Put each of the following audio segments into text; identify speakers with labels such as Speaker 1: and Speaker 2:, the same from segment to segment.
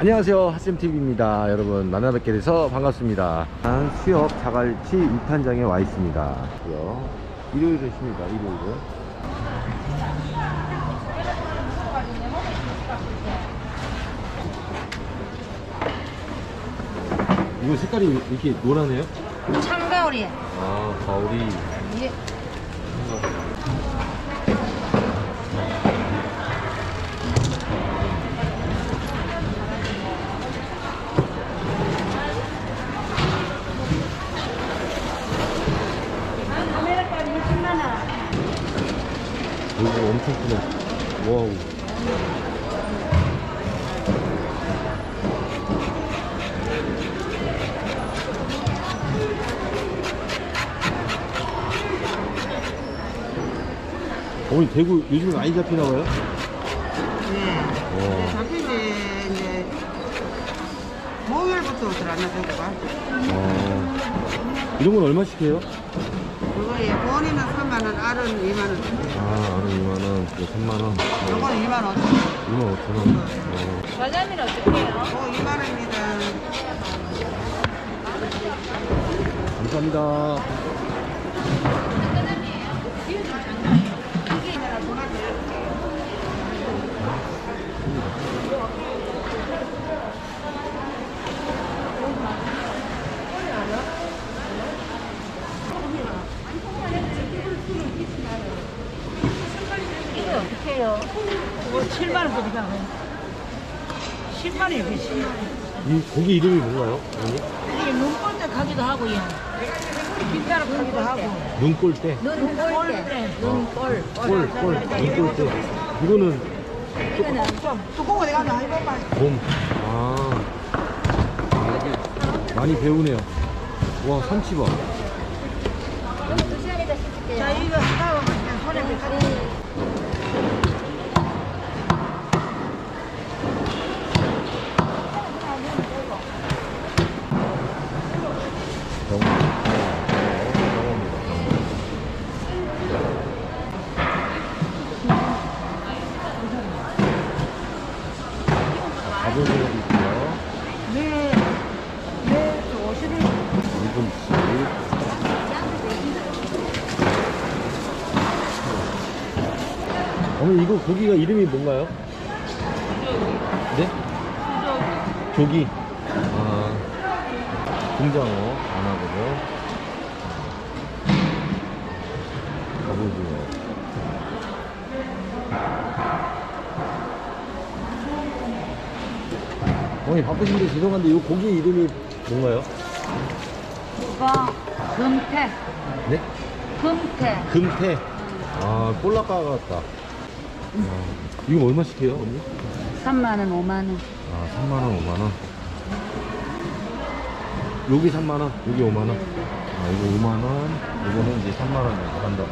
Speaker 1: 안녕하세요. 하쌤TV입니다. 여러분 만나 뵙게 돼서 반갑습니다. 난 수협 자갈치 2탄장에 와 있습니다. 일요일은 쉽니다 일요일은? 이거 색깔이 이렇게 노라네요?
Speaker 2: 참가오리.
Speaker 1: 아 가오리.
Speaker 2: 예. 아메리카노 20만 원.
Speaker 1: 이거 엄청 크네 와우 어머니 대구 요즘 많이 잡히나 봐요?
Speaker 3: 네.
Speaker 1: 와,
Speaker 3: 잡힌 지 이제 목요일부터 들어왔나 정도가.
Speaker 1: 어. 이런 건 얼마씩 해요?
Speaker 3: 그거에 본인은 3만 원, 알은 2만 원.
Speaker 1: 아, 아는 2만원, 이거 3만원,
Speaker 3: 요건 2만 원.
Speaker 1: 2만 5천원. 어.
Speaker 2: 과자미는 어떻게 해요?
Speaker 3: 어, 2만 원입니다.
Speaker 1: 감사합니다.
Speaker 2: 해요?
Speaker 4: 그거 7만 원 거기다 10만 원이에요, 10만 원.
Speaker 1: 이 고기 이름이 뭔가요?
Speaker 4: 이게 눈꼴대 가기도 하고요. 빗자루 가기도 하고.
Speaker 1: 눈꼴대.
Speaker 4: 눈꼴대. 눈꼴.
Speaker 1: 꼴, 꼴, 눈꼴대. 이거는
Speaker 4: 좀 두꺼운 데 가면 한 번만.
Speaker 1: 봄. 아. 많이 배우네요. 와, 삼치밥.
Speaker 4: 자, 이거 하다 보면 손에 빗자루.
Speaker 1: 병. 병어입니다. 가보도록 있고요.
Speaker 4: 네. 네, 저 50일.
Speaker 1: 일금치. 어머니 이거 고기가 이름이 뭔가요? 네? 조기. 아, 금장어 안 하고요. 갑오징어. 어머니 바쁘신데 죄송한데 이 고기 이름이 뭔가요?
Speaker 2: 이거 금태.
Speaker 1: 네?
Speaker 2: 금태.
Speaker 1: 금태. 아, 꼴라까 같다. 아, 이거 얼마씩 해요, 언니?
Speaker 2: 3만 원, 5만 원.
Speaker 1: 아, 3만원, 5만원. 여기 3만원, 여기 5만원. 아, 이거 5만원, 이거는 이제 3만원 정도 한다.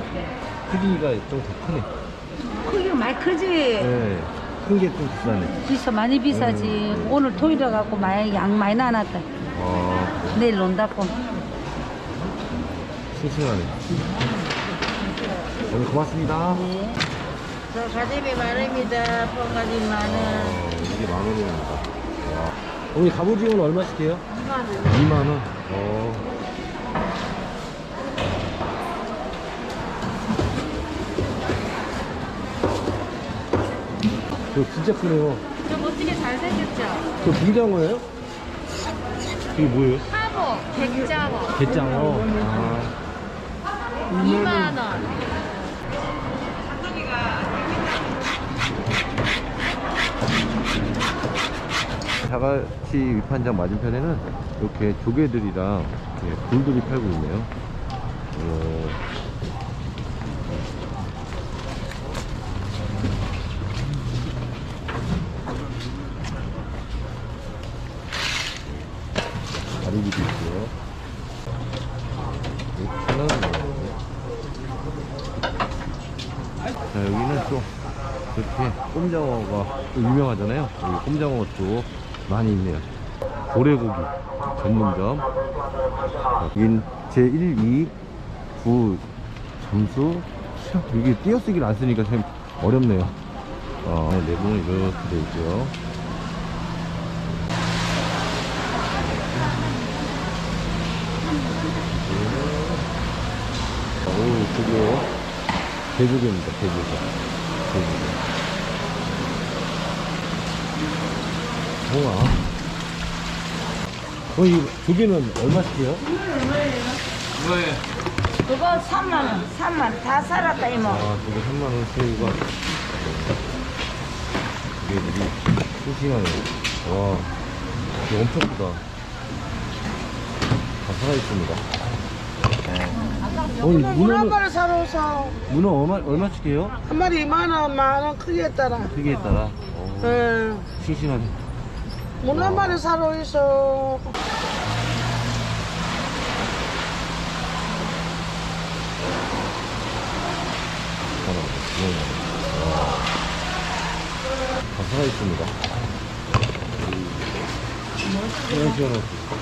Speaker 1: 크기가 좀 더 크네.
Speaker 2: 크기가 많이 크지?
Speaker 1: 네. 큰게좀 비싸네.
Speaker 2: 비싸, 많이 비싸지.
Speaker 1: 음.
Speaker 2: 오늘 토요일에 갖고 많이, 양 많이 나눴다.
Speaker 1: 아,
Speaker 2: 내일 논다고.
Speaker 1: 싱싱하네. 오늘 고맙습니다.
Speaker 2: 네.
Speaker 4: 저 가지비 만 원입니다. 뽕가지 만 원.
Speaker 1: 어, 이게 만 원입니다. 와. 어머니 갑오징어는 얼마씩 해요?
Speaker 4: 2만 원.
Speaker 1: 2만 원. 어. 저 진짜 크네요.
Speaker 2: 저 멋지게 잘생겼죠?
Speaker 1: 저 빙장어예요? 이게 뭐예요?
Speaker 2: 하모, 백장어.
Speaker 1: 게장어. 아.
Speaker 2: 2만원.
Speaker 1: 자갈치 위판장 맞은편에는 이렇게 조개들이랑 이렇게 굴들이 팔고 있네요. 어, 가리비도 있고요. 이렇게는 자 여기는 또 이렇게 꼼장어가 또 유명하잖아요. 여기 꼼장어 또 많이 있네요. 고래고기 전문점. 여긴 제1, 2, 9 점수. 참, 여기 띄어쓰기를 안 쓰니까 참 어렵네요. 어, 내부는 이렇게 되어 있고요. 대조개입니다, 대조개. 대조개. 홍아. 어, 이 조개는 얼마씩이에요?
Speaker 4: 그거 3만 원, 3만 원. 다 살았다 이모.
Speaker 1: 아, 저게 3만원 새우가. 조개들이 싱싱하네. 와, 이거 엄청 크다. 다 살아있습니다. 어, 이
Speaker 5: 문어 한
Speaker 1: 문어는,
Speaker 5: 마리 사러 오서
Speaker 1: 문어 얼마, 얼마씩 해요?
Speaker 5: 한 마리 2만 원, 만원 크기에 따라.
Speaker 1: 크기에 따라. 어,
Speaker 5: 예.
Speaker 1: 싱싱하네.
Speaker 5: 문어 한 마리 사러 오서
Speaker 1: 다 살아있습니다. 시원시원하고.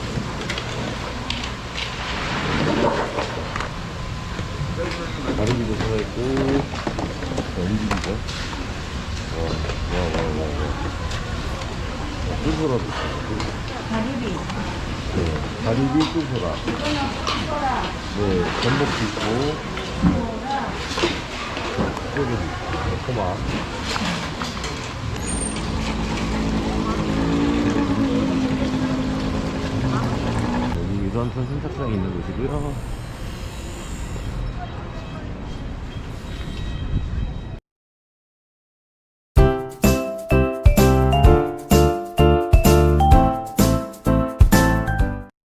Speaker 1: 다리기도 살아있고, 자, 움직이죠? 와, 와, 와, 와, 와. 꿀소라도 있어요. 다리비. 네, 다리비 꿀소라. 네, 전복도 있고, 꿀소리 있고, 토막. 여기 유람선 선착장이 있는 곳이고요.